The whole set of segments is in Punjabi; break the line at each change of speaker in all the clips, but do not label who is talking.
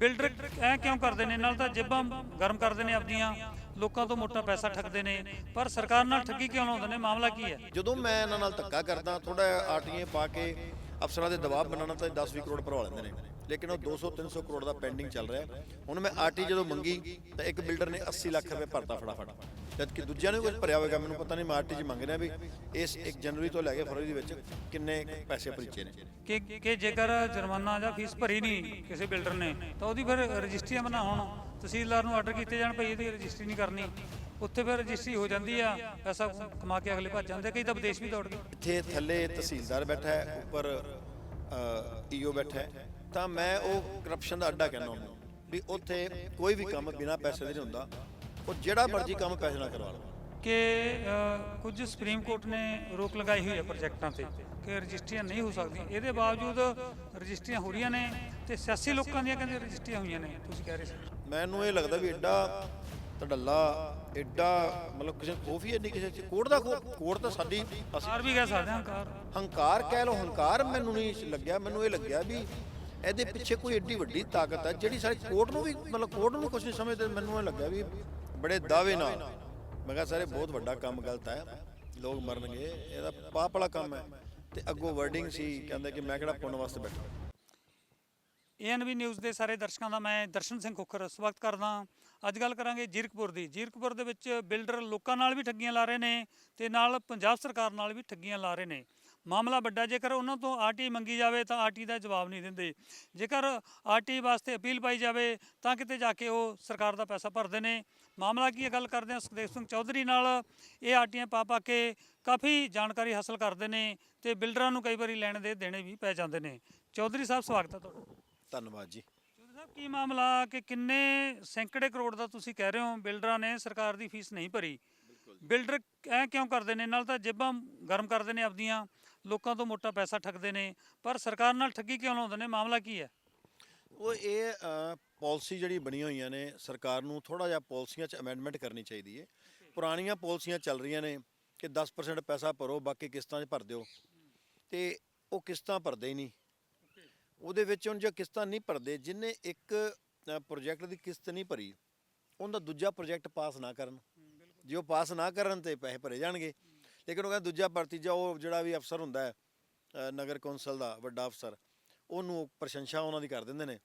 ਬਿਲਡਰ ਐ ਕਿਉਂ ਕਰਦੇ ਨੇ? ਨਾਲ ਤਾਂ ਜੇਬਾਂ ਗਰਮ ਕਰਦੇ ਨੇ ਆਪਦੀਆਂ। ਲੋਕਾਂ ਤੋਂ ਮੋਟਾ ਪੈਸਾ ਠੱਗਦੇ ਨੇ। ਪਰ ਸਰਕਾਰ ਨਾਲ ਠੱਗੀ ਕਿਉਂ ਲਾਉਂਦੇ ਨੇ? ਮਾਮਲਾ ਕੀ ਹੈ?
ਜਦੋਂ ਮੈਂ ਇਹਨਾਂ ਨਾਲ ਧੱਕਾ ਕਰਦਾ ਥੋੜਾ ਆਰਟੀਏ ਪਾ ਕੇ ਅਫਸਰਾਂ ਦੇ ਦਬਾਅ ਬਣਾਉਣਾ ਤਾਂ 10-20 ਕਰੋੜ ਭਰਵਾ ਲੈਂਦੇ ਨੇ। ਲੇਕਿਨ ਉਹ 200-300 ਕਰੋੜ ਦਾ ਪੈਂਡਿੰਗ ਚੱਲ ਰਿਹਾ। ਹੁਣ ਮੈਂ ਆਰਟੀ ਜਦੋਂ ਮੰਗੀ ਤਾਂ ਇੱਕ ਬਿਲਡਰ ਨੇ 80 ਲੱਖ ਰੁਪਏ ਭਰਤਾ ਫਟਾਫਟ। ਜਦ ਕਿ ਦੂਜਿਆਂ ਨੇ ਕੁਝ ਭਰਿਆ ਹੋਵੇਗਾ ਮੈਨੂੰ ਪਤਾ ਨਹੀਂ ਮੈਂ ਆਰਟੀ 'ਚ ਮੰਗ ਰਿਹਾ ਵੀ ਇਸ 1 ਜਨਵਰੀ ਤੋਂ ਲੈ ਕੇ ਫਰਵਰੀ ਦੇ ਵਿੱਚ ਕਿੰਨੇ ਪੈਸੇ ਭਰੀਚੇ ਨੇ।
ਕਿ ਕਿ ਜੇਕਰ ਜੁਰਮਾਨਾ ਜਾਂ ਫੀਸ ਭਰੀ ਨਹੀਂ ਕਿਸੇ ਬਿਲਡਰ ਨੇ ਤਾਂ ਉਹਦੀ ਫਿਰ ਰਜਿਸਟਰੀਆਂ ਬਣਾ ਹੋਣ। ਤਹਿਸੀਲਦਾਰ ਨੂੰ ਆਰਡਰ ਕੀਤੇ ਜਾਣ ਭਈ ਇਹਦੀ ਰਜਿਸਟਰੀ ਨਹੀਂ ਕਰਨੀ। ਉੱਥੇ ਫਿਰ ਰਜਿਸਟਰੀ ਹੋ ਜਾਂਦੀ ਆ ਪੈਸਾ ਕਮਾ ਕੇ ਅਗਲੇ ਭੱਜ ਜਾਂਦੇ ਕਈ ਤਾਂ ਵਿਦੇਸ਼ ਵੀ ਦੌੜ ਗਏ।
ਇੱਥੇ ਥੱਲੇ ਤਹਿਸੀਲਦਾਰ ਬੈਠਾ ਹੈ ਉੱਪਰ ਈਓ ਬੈਠਾ ਹੈ। ਤਾਂ ਮੈਂ ਉਹ ਕਰਪਸ਼ਨ ਦਾ ਅੱਡਾ ਕਹਿੰਦਾ ਉਹਨੂੰ ਵੀ ਉੱਥੇ ਕੋਈ ਵੀ ਕੰਮ ਬਿਨਾ ਪੈਸੇ ਦੇ ਨਹੀਂ ਹੁੰਦਾ। ਉਹ ਜਿਹੜਾ ਮਰਜ਼ੀ ਕੰਮ ਪੈਸੇ ਨਾਲ ਕਰਵਾ ਲਓ।
ਕਿ ਕੁਝ ਸੁਪਰੀਮ ਕੋਰਟ ਨੇ ਰੋਕ ਲਗਾਈ ਹੋਈ ਹੈ ਪ੍ਰੋਜੈਕਟਾਂ ਤੇ ਕਿ ਰਜਿਸਟਰੀਆਂ ਨਹੀਂ ਹੋ ਸਕਦੀਆਂ। ਇਹਦੇ ਬਾਵਜੂਦ ਰਜਿਸਟਰੀਆਂ ਹੋ ਰਹੀਆਂ ਨੇ ਤੇ ਸਿਆਸੀ ਲੋਕਾਂ ਦੀਆਂ ਕਹਿੰਦੇ ਰਜਿਸਟਰੀਆਂ ਹੋਈਆਂ ਨੇ। ਤੁਸੀਂ ਕਹਿ ਰਹੇ ਸੀ।
ਮੈਨੂੰ ਇਹ ਲੱਗਦਾ ਵੀ ਐਡਾ ਤੜੱਲਾ ਐਡਾ ਮਤਲਬ ਕਿਸੇ ਕੋਫੀ ਨਹੀਂ ਕਿਸੇ ਚ। ਕੋੜ ਦਾ ਕੋੜ ਤਾਂ ਸਾਡੀ ਅਸੀਂ
ਕਾਰ ਵੀ ਕਹਿ ਸਕਦੇ ਹਾਂ ਕਾਰ
ਹੰਕਾਰ ਕਹਿ ਲਓ ਹੰਕਾਰ ਮੈਨੂੰ ਨਹੀਂ ਲੱਗਿਆ। ਮੈਨੂੰ ਇਹ ਲੱਗਿਆ ਵੀ ਇਹਦੇ ਪਿੱਛੇ ਕੋਈ ਏਡੀ ਵੱਡੀ ਤਾਕਤ ਹੈ ਜਿਹੜੀ ਸਾਡੇ ਕੋਰਟ ਨੂੰ ਵੀ, ਮਤਲਬ ਕੋਰਟ ਨੂੰ ਕੁਝ ਨਹੀਂ ਸਮਝਦੇ, ਮੈਨੂੰ ਇਹ ਲੱਗਿਆ ਵੀ ਬੜੇ ਦਾਅਵੇ ਨਾਲ। ਮੈਂ ਕਿਹਾ, ਸਾਰੇ ਬਹੁਤ ਵੱਡਾ ਕੰਮ ਗਲਤ ਹੈ ਲੋਕ ਮਰਨਗੇ, ਇਹਦਾ ਪਾਪ ਵਾਲਾ ਕੰਮ ਹੈ। ਤੇ ਅੱਗੋਂ ਵਰਡਿੰਗ ਸੀ, ਕਹਿੰਦੇ ਕਿ ਮੈਂ ਕਿਹੜਾ ਪੁੰਨ ਵਾਸਤੇ ਬੈਠਾ।
ਏਐਨਬੀ ਨਿਊਜ਼ ਦੇ ਸਾਰੇ ਦਰਸ਼ਕਾਂ ਦਾ ਮੈਂ ਦਰਸ਼ਨ ਸਿੰਘ ਖੋਖਰ ਸਵਾਗਤ ਕਰਦਾ ਅੱਜ ਗੱਲ ਕਰਾਂਗੇ ਜੀਰਕਪੁਰ ਦੀ। ਜੀਰਕਪੁਰ ਦੇ ਵਿੱਚ ਬਿਲਡਰ ਲੋਕਾਂ ਨਾਲ ਵੀ ਠੱਗੀਆਂ ਲਾ ਰਹੇ ਨੇ ਤੇ ਨਾਲ ਪੰਜਾਬ ਸਰਕਾਰ ਨਾਲ ਵੀ ਠੱਗੀਆਂ ਲਾ ਰਹੇ ਨੇ। ਮਾਮਲਾ ਵੱਡਾ ਜੇਕਰ ਉਹਨਾਂ ਤੋਂ ਆਰਟੀ ਮੰਗੀ ਜਾਵੇ ਤਾਂ ਆਰਟੀ ਦਾ ਜਵਾਬ ਨਹੀਂ ਦਿੰਦੇ। ਜੇਕਰ ਆਰਟੀ ਵਾਸਤੇ ਅਪੀਲ ਪਾਈ ਜਾਵੇ ਤਾਂ ਕਿਤੇ ਜਾ ਕੇ ਉਹ ਸਰਕਾਰ ਦਾ ਪੈਸਾ ਭਰਦੇ ਨੇ। ਮਾਮਲਾ ਕੀ ਹੈ ਗੱਲ ਕਰਦੇ ਹਾਂ ਸੁਖਦੇਵ ਸਿੰਘ ਚੌਧਰੀ ਨਾਲ। ਇਹ ਆਰਟੀਆਂ ਪਾ ਪਾ ਕੇ ਕਾਫੀ ਜਾਣਕਾਰੀ ਹਾਸਲ ਕਰਦੇ ਨੇ ਤੇ ਬਿਲਡਰਾਂ ਨੂੰ ਕਈ ਵਾਰੀ ਲੈਣ ਦੇ ਦੇਣੇ ਵੀ ਪੈ ਜਾਂਦੇ ਨੇ। ਚੌਧਰੀ ਸਾਹਿਬ ਸਵਾਗਤ ਹੈ ਤੁਹਾਡਾ।
ਧੰਨਵਾਦ ਜੀ।
ਚੌਧਰੀ ਸਾਹਿਬ ਕੀ ਮਾਮਲਾ ਕਿ ਕਿੰਨੇ ਸੈਂਕੜੇ ਕਰੋੜ ਦਾ ਤੁਸੀਂ ਕਹਿ ਰਹੇ ਹੋ ਬਿਲਡਰਾਂ ਨੇ ਸਰਕਾਰ ਦੀ ਫੀਸ ਨਹੀਂ ਭਰੀ? ਬਿਲਡਰ ਐ ਕਿਉਂ ਕਰਦੇ ਨੇ? ਨਾਲ ਤਾਂ ਜੇਬਾਂ ਗਰਮ ਕਰਦੇ ਨੇ ਆਪਦੀਆਂ। ਲੋਕਾਂ ਤੋਂ ਮੋਟਾ ਪੈਸਾ ਠੱਗਦੇ ਨੇ ਪਰ ਸਰਕਾਰ ਨਾਲ ਠੱਗੀ ਕਿਉਂ ਲਾਉਂਦੇ ਨੇ? ਮਾਮਲਾ ਕੀ ਹੈ?
ਉਹ ਇਹ ਪਾਲਿਸੀ ਜਿਹੜੀ ਬਣੀ ਹੋਈਆਂ ਨੇ ਸਰਕਾਰ ਨੂੰ ਥੋੜਾ ਜਿਹਾ ਪਾਲਿਸੀਆਂ 'ਚ ਅਮੈਂਡਮੈਂਟ ਕਰਨੀ ਚਾਹੀਦੀ ਹੈ। ਪੁਰਾਣੀਆਂ ਪਾਲਿਸੀਆਂ ਚੱਲ ਰਹੀਆਂ ਨੇ ਕਿ 10% ਪੈਸਾ ਭਰੋ ਬਾਕੀ ਕਿਸ਼ਤਾਂ 'ਚ ਭਰ ਦਿਓ। ਤੇ ਉਹ ਕਿਸ਼ਤਾਂ ਭਰਦੇ ਹੀ ਨਹੀਂ। ਉਹਦੇ ਵਿੱਚ ਹੁਣ ਜੇ ਕਿਸ਼ਤਾਂ ਨਹੀਂ ਭਰਦੇ ਜਿਨੇ ਇੱਕ ਪ੍ਰੋਜੈਕਟ ਦੀ ਕਿਸ਼ਤ ਨਹੀਂ ਭਰੀ ਉਹਦਾ ਦੂਜਾ ਪ੍ਰੋਜੈਕਟ ਪਾਸ ਨਾ ਕਰਨ। ਜੇ ਉਹ ਪਾਸ ਨਾ ਕਰਨ ਤੇ ਪੈਸੇ ਭਰੇ ਜਾਣਗੇ। ਲੇਕਿਨ ਉਹ ਕਹਿੰਦਾ ਦੂਜਾ ਭਰਤੀਜਾ ਉਹ ਜਿਹੜਾ ਵੀ ਅਫਸਰ ਹੁੰਦਾ ਹੈ ਨਗਰ ਕੌਂਸਲ ਦਾ ਵੱਡਾ ਅਫਸਰ ਉਹਨੂੰ ਪ੍ਰਸ਼ੰਸਾ ਉਹਨਾਂ ਦੀ ਕਰ ਦਿੰਦੇ ਨੇ।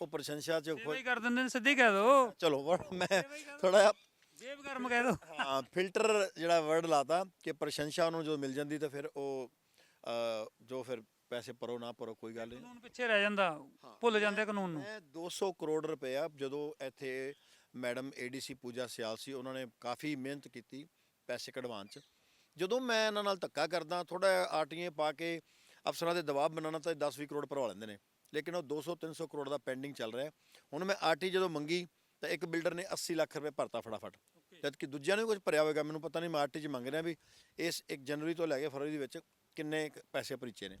ਉਹ ਪ੍ਰਸ਼ੰਸਾ 'ਚ
ਵੀ ਕਰ ਦਿੰਦੇ ਨੇ ਸਿੱਧੀ ਕਹਿ ਦੋ।
ਚਲੋ ਵਰ- ਮੈਂ ਥੋੜਾ ਜਿਹਾ
ਜੇਬ ਗਰਮ ਕਹਿ ਦੋ।
ਹਾਂ ਫਿਲਟਰ ਜਿਹੜਾ ਵਰਡ ਲਾਤਾ ਕਿ ਪ੍ਰਸ਼ੰਸਾ ਉਹਨੂੰ ਜੋ ਮਿਲ ਜਾਂਦੀ ਤਾਂ ਫਿਰ ਉਹ ਜੋ ਫਿਰ ਪੈਸੇ ਭਰੋ ਨਾ ਭਰੋ ਕੋਈ ਗੱਲ ਨਹੀਂ।
ਕਾਨੂੰਨ ਪਿੱਛੇ ਰਹਿ ਜਾਂਦਾ ਭੁੱਲ ਜਾਂਦੇ ਕਾਨੂੰਨ ਨੂੰ।
ਮੈਂ 200 ਕਰੋੜ ਰੁਪਇਆ ਜਦੋਂ ਇੱਥੇ ਮੈਡਮ ਏਡੀਸੀ ਪੂਜਾ ਸਿਆਲ ਸੀ ਉਹਨਾਂ ਨੇ ਕਾਫੀ ਮਿਹਨਤ ਕੀਤੀ ਪੈਸੇ ਕਢਵਾਉਣ ਚ। ਜਦੋਂ ਮੈਂ ਇਹਨਾਂ ਨਾਲ ਧੱਕਾ ਕਰਦਾ ਥੋੜਾ ਆਰਟੀਏ ਪਾ ਕੇ ਅਫਸਰਾਂ ਦੇ ਦਬਾਅ ਬਣਾਉਣਾ ਤਾਂ 10-20 ਕਰੋੜ ਭਰਵਾ ਲੈਂਦੇ ਨੇ। ਲੇਕਿਨ ਉਹ 200-300 ਕਰੋੜ ਦਾ ਪੈਂਡਿੰਗ ਚੱਲ ਰਿਹਾ। ਹੁਣ ਮੈਂ ਆਰਟੀ ਜਦੋਂ ਮੰਗੀ ਤਾਂ ਇੱਕ ਬਿਲਡਰ ਨੇ 80 ਲੱਖ ਰੁਪਏ ਭਰਤਾ ਫਟਾਫਟ। ਜਦ ਕਿ ਦੂਜਿਆਂ ਨੇ ਕੁਝ ਭਰਿਆ ਹੋਵੇਗਾ ਮੈਨੂੰ ਪਤਾ ਨਹੀਂ ਮੈਂ ਆਰਟੀ 'ਚ ਮੰਗ ਰਿਹਾ ਵੀ ਇਸ 1 ਜਨਵਰੀ ਤੋਂ ਲੈ ਕੇ ਫਰਵਰੀ ਦੇ ਵਿੱਚ ਕਿੰਨੇ ਪੈਸੇ ਭਰੀਚੇ ਨੇ।